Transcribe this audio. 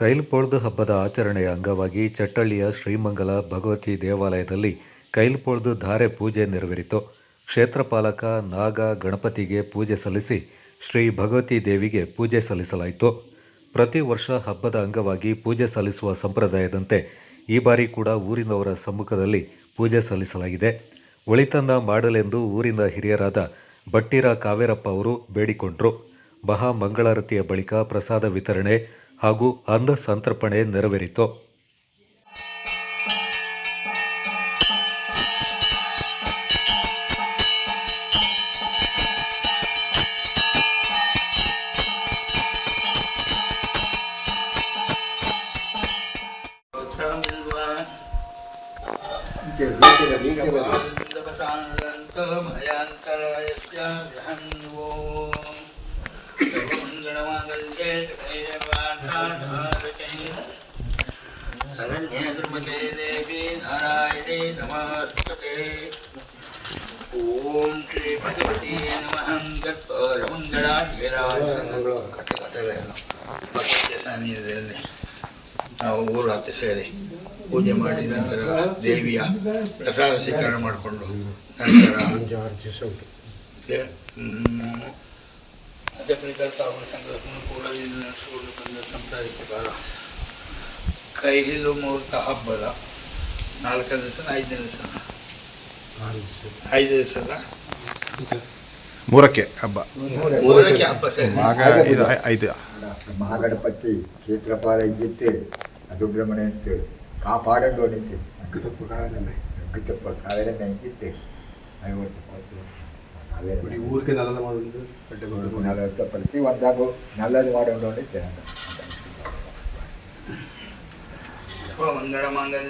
ಕೈಲ್ಪೊಳ್ದು ಹಬ್ಬದ ಆಚರಣೆಯ ಅಂಗವಾಗಿ ಚಟ್ಟಳ್ಳಿಯ ಶ್ರೀಮಂಗಲ ಭಗವತಿ ದೇವಾಲಯದಲ್ಲಿ ಕೈಲ್ಪೊಳ್ದು ಧಾರೆ ಪೂಜೆ ನೆರವೇರಿತು. ಕ್ಷೇತ್ರಪಾಲಕ ನಾಗ ಗಣಪತಿಗೆ ಪೂಜೆ ಸಲ್ಲಿಸಿ ಶ್ರೀ ಭಗವತಿ ದೇವಿಗೆ ಪೂಜೆ ಸಲ್ಲಿಸಲಾಯಿತು. ಪ್ರತಿ ವರ್ಷ ಹಬ್ಬದ ಅಂಗವಾಗಿ ಪೂಜೆ ಸಲ್ಲಿಸುವ ಸಂಪ್ರದಾಯದಂತೆ ಈ ಬಾರಿ ಕೂಡ ಊರಿನವರ ಸಮ್ಮುಖದಲ್ಲಿ ಪೂಜೆ ಸಲ್ಲಿಸಲಾಗಿದೆ. ಒಳಿತನ್ನ ಮಾಡಲೆಂದು ಊರಿನ ಹಿರಿಯರಾದ ಬಟ್ಟಿರ ಕಾವೇರಪ್ಪ ಅವರು ಬೇಡಿಕೊಂಡರು. ಮಹಾಮಂಗಳಾರತಿಯ ಬಳಿಕ ಪ್ರಸಾದ ವಿತರಣೆ ಹಾಗೂ ಅಂಧ ಸಂತರ್ಪಣೆ ನೆರವೇರಿತು. ಂತ ಹನ್ವೋ शरण्ये द्रुपदे देवी नारायणे नमस्तते ॐ श्री भगवती नमः गत्परमङ्गलाढ्यराज ಭಗವತಿಯ ಸಾನ್ನಿಧ್ಯದಲ್ಲಿ ನಾವು ಊರು ಹತ್ತು ಸೇರಿ ಪೂಜೆ ಮಾಡಿ ನಂತರ ದೇವಿಯ ಪ್ರಸಾದ ಸ್ವೀಕರಣೆ ಮಾಡಿಕೊಂಡು ನಂತರ ನಡೆಸಿಕೊಂಡು ಬಂದ ಕೈಹಿಲು ಮುಹೂರ್ತ ಹಬ್ಬದ ನಾಲ್ಕನೇ ದಿವಸ ಐದನೇ ದಿವಸ. ಐದು ದಿವಸ ಮೂರಕ್ಕೆ ಹಬ್ಬ. ಮೂರಕ್ಕೆ. ಹಬ್ಬ ಸೇರಿ. ಇದು ಐದು ಮಹಾಗಣಪತಿ ಕ್ಷೇತ್ರಪಾಲ ಇದ್ದಿತ್ತು ಸುಬ್ರಹ್ಮಣ್ಯಂತು ಕಾಪಾಡಲು ನಿಂತು ಅಂಕಿತಪ್ಪ ಕಾವೇರನ್ನ ಇದ್ದಿತ್ತೆ ಐವತ್ತು ಊರಿಗೆ ఇప్పుడు ఊరికి నల్లద ఉంది నలభై ప్రతి వద్దకు నల్లది వాడంలో తినండి మంగళ మంగళ